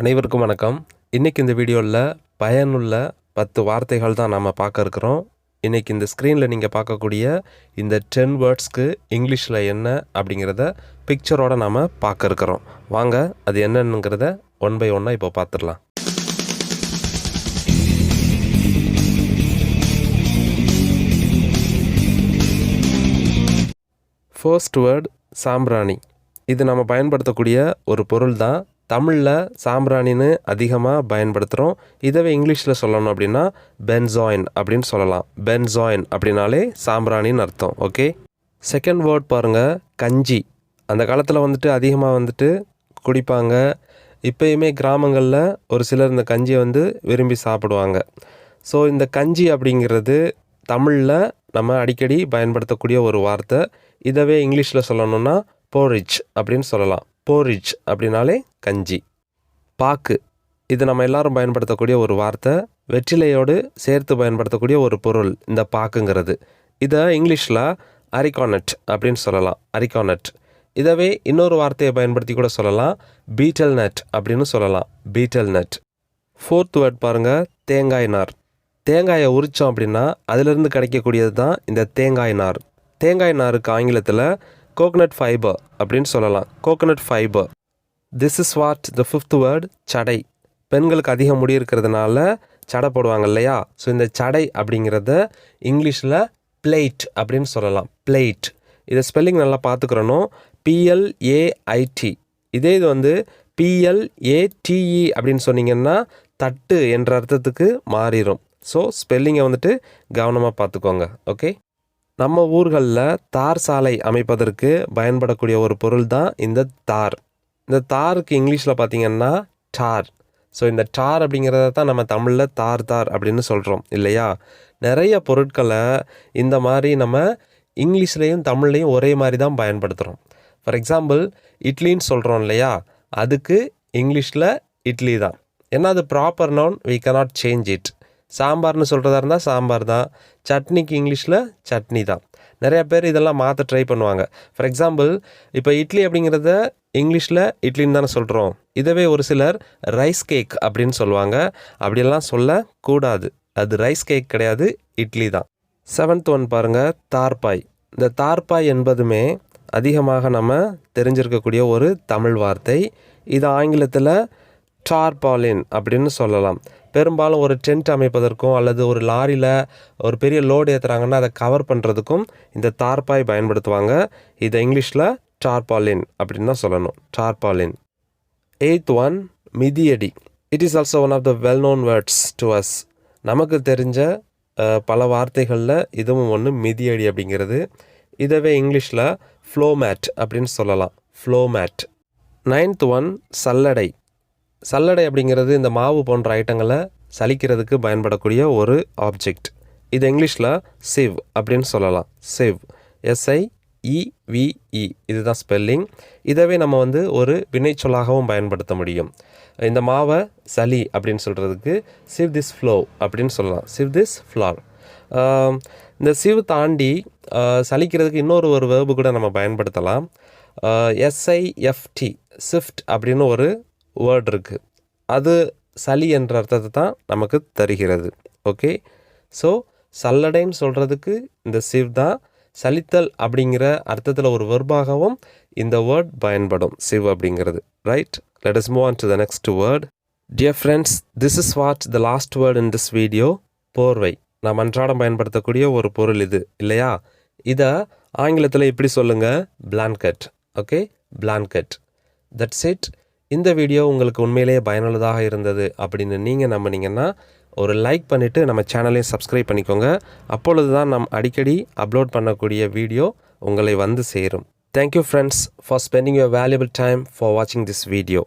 அனைவருக்கும் வணக்கம். இன்றைக்கி இந்த வீடியோவில் பயனுள்ள பத்து வார்த்தைகள் தான் நாம் பார்க்க இருக்கிறோம். இன்றைக்கி இந்த ஸ்க்ரீனில் நீங்கள் பார்க்கக்கூடிய இந்த டென் வேர்ட்ஸ்க்கு இங்கிலீஷில் என்ன அப்படிங்கிறத பிக்சரோடு நாம் பார்க்க இருக்கிறோம். வாங்க அது என்னென்னுங்கிறத ஒன் பை ஒன்னாக இப்போ பார்த்துடலாம். ஃபர்ஸ்ட் வேர்ட் சாம்பிராணி. இது நம்ம பயன்படுத்தக்கூடிய ஒரு பொருள் தான் தமிழில் சாம்பிராணின்னு அதிகமாக பயன்படுத்துகிறோம் இதவே இங்கிலீஷில் சொல்லணும் அப்படின்னா பென்சாயின் அப்படின்னு சொல்லலாம். பென்சாயின் அப்படின்னாலே சாம்பிராணின்னு அர்த்தம் ஓகே? செகண்ட் வேர்ட் பாருங்கள் கஞ்சி. அந்த காலத்தில் வந்துட்டு அதிகமாக வந்துட்டு குடிப்பாங்க. இப்போயுமே கிராமங்களில் ஒரு சிலர் இந்த கஞ்சியை வந்து விரும்பி சாப்பிடுவாங்க. ஸோ இந்த கஞ்சி அப்படிங்கிறது தமிழில் நம்ம அடிக்கடி பயன்படுத்தக்கூடிய ஒரு வார்த்தை. இதவே இங்கிலீஷில் சொல்லணும்னா போரிச் அப்படின்னு சொல்லலாம். போரிச் அப்படின்னாலே கஞ்சி. பாக்கு. இது நம்ம எல்லாரும் பயன்படுத்தக்கூடிய ஒரு வார்த்தை. வெற்றிலையோடு சேர்த்து பயன்படுத்தக்கூடிய ஒரு பொருள் இந்த பாக்குங்கிறது. இதை இங்கிலீஷில் அரிகானட் அப்படின்னு சொல்லலாம். அரிகானட் இதவே இன்னொரு வார்த்தையை பயன்படுத்தி கூட சொல்லலாம். பீட்டல் நட் அப்படின்னு சொல்லலாம். பீட்டல் நட் ஃபோர்த் வேர்ட் பாருங்கள் தேங்காய் நார். தேங்காயை உரித்தோம் அப்படின்னா அதிலிருந்து கிடைக்கக்கூடியது தான் இந்த தேங்காய் நார். தேங்காய் நாருக்கு ஆங்கிலத்தில் கோகனட் ஃபைபர் அப்படின்னு சொல்லலாம். Coconut fibre this is what the fifth word சடை. பெண்களுக்கு அதிக முடி இருக்கிறதுனால சடை போடுவாங்க இல்லையா? ஸோ இந்த சடை அப்படிங்கிறத இங்கிலீஷில் பிளேட் அப்படின்னு சொல்லலாம். பிளேட் இதை ஸ்பெல்லிங் நல்லா பார்த்துக்கிறணும். பிஎல்ஏஐடி இதே இது வந்து பிஎல்ஏடிஇ அப்படின்னு சொன்னீங்கன்னா தட்டு என்ற அர்த்தத்துக்கு மாறிடும். ஸோ ஸ்பெல்லிங்கை வந்துட்டு கவனமாக பார்த்துக்கோங்க. ஓகே நம்ம ஊர்களில் தார் சாலை அமைப்பதற்கு பயன்படக்கூடிய ஒரு பொருள் தான் இந்த தார். இந்த தாருக்கு இங்கிலீஷில் பார்த்திங்கன்னா டார். ஸோ இந்த டார் அப்படிங்கிறத தான் நம்ம தமிழில் தார் தார் அப்படின்னு சொல்கிறோம் இல்லையா? நிறைய பொருட்களை இந்த மாதிரி நம்ம இங்கிலீஷ்லேயும் தமிழ்லேயும் ஒரே மாதிரி தான் பயன்படுத்துகிறோம் ஃபார் எக்ஸாம்பிள் இட்லின்னு சொல்கிறோம் இல்லையா? அதுக்கு இங்கிலீஷில் இட்லி தான் ஏன்னா அது proper noun we cannot change it சாம்பார்னு சொல்கிறதா இருந்தால் சாம்பார் தான். சட்னிக்கு இங்கிலீஷில் சட்னி தான். நிறைய பேர் இதெல்லாம் மாற்ற ட்ரை பண்ணுவாங்க. ஃபார் எக்ஸாம்பிள் இப்போ இட்லி அப்படிங்கிறத இங்கிலீஷில் இட்லின்னு தானே சொல்கிறோம் இதவே ஒரு சிலர் ரைஸ் கேக் அப்படின்னு சொல்லுவாங்க. அப்படியெல்லாம் சொல்லக்கூடாது அது ரைஸ் கேக் கிடையாது இட்லி தான். செவன்த் ஒன் பாருங்கள் தார்பாய். இந்த தார்பாய் என்பதுமே அதிகமாக நம்ம தெரிஞ்சிருக்கக்கூடிய ஒரு தமிழ் வார்த்தை. இது ஆங்கிலத்தில் டார்பாலின் அப்படின்னு சொல்லலாம். பெரும்பாலும் ஒரு டென்ட் அமைப்பதற்கும் அல்லது ஒரு லாரியில் ஒரு பெரிய லோடு ஏற்றுறாங்கன்னா அதை கவர் பண்ணுறதுக்கும் இந்த தார்பாய் பயன்படுத்துவாங்க. இதை இங்கிலீஷில் டார்பாலின் அப்படின்னு தான் சொல்லணும். Tarpaulin eighth one மிதியடி. It is also one of the well known words to us நமக்கு தெரிஞ்ச பல வார்த்தைகளில் இதுவும் ஒன்று மிதியடி அப்படிங்கிறது. இதவே இங்கிலீஷில் ஃப்ளோ மேட் அப்படின்னு சொல்லலாம். ஃப்ளோ மேட் நைன்த் ஒன் சல்லடை. சல்லடை அப்படிங்கிறது இந்த மாவு போன்ற ஐட்டங்களை சலிக்கிறதுக்கு பயன்படக்கூடிய ஒரு ஆப்ஜெக்ட் இது இங்கிலீஷில் சிவ் அப்படின்னு சொல்லலாம். சிவ் எஸ்ஐ இவிஇ இதுதான் ஸ்பெல்லிங் இதவே நம்ம வந்து ஒரு வினைச்சொல்லாகவும் பயன்படுத்த முடியும். இந்த மாவை சளி அப்படின்னு சொல்கிறதுக்கு சிவ் திஸ் ஃப்ளோ அப்படின்னு சொல்லலாம். சிவ் திஸ் ஃப்ளார் இந்த சிவ் தாண்டி சலிக்கிறதுக்கு இன்னொரு ஒரு வேர்பு கூட நம்ம பயன்படுத்தலாம். எஸ்ஐஎஃப்டி சிஃப்ட் அப்படின்னு ஒரு வேர்ட் இருக்குது அது சளி என்ற அர்த்தத்தை தான் நமக்கு தருகிறது. ஓகே ஸோ சல்லடைன்னு சொல்கிறதுக்கு இந்த சிவ் தான் சலித்தல் அப்படிங்கிற அர்த்தத்தில் ஒரு வெர்பாகவும் இந்த வேர்ட் பயன்படும். சிவ் அப்படிங்கிறது. Right let us move on to the next word dear friends this is what the last word in this video போர்வை. நாம் அன்றாடம் பயன்படுத்தக்கூடிய ஒரு பொருள் இது. இல்லையா? இதை ஆங்கிலத்தில் இப்படி சொல்லுங்கள் blanket okay blanket that's it இந்த வீடியோ உங்களுக்கு உண்மையிலேயே பயனுள்ளதாக இருந்தது அப்படின்னு நீங்கள் நம்பினீங்கன்னா ஒரு லைக் பண்ணிவிட்டு நம்ம சேனலையும் சப்ஸ்கிரைப் பண்ணிக்கோங்க. அப்பொழுது தான் நம் அடிக்கடி அப்லோட் பண்ணக்கூடிய வீடியோ உங்களை வந்து சேரும். Thank you friends for spending your valuable time for வாட்சிங் திஸ் வீடியோ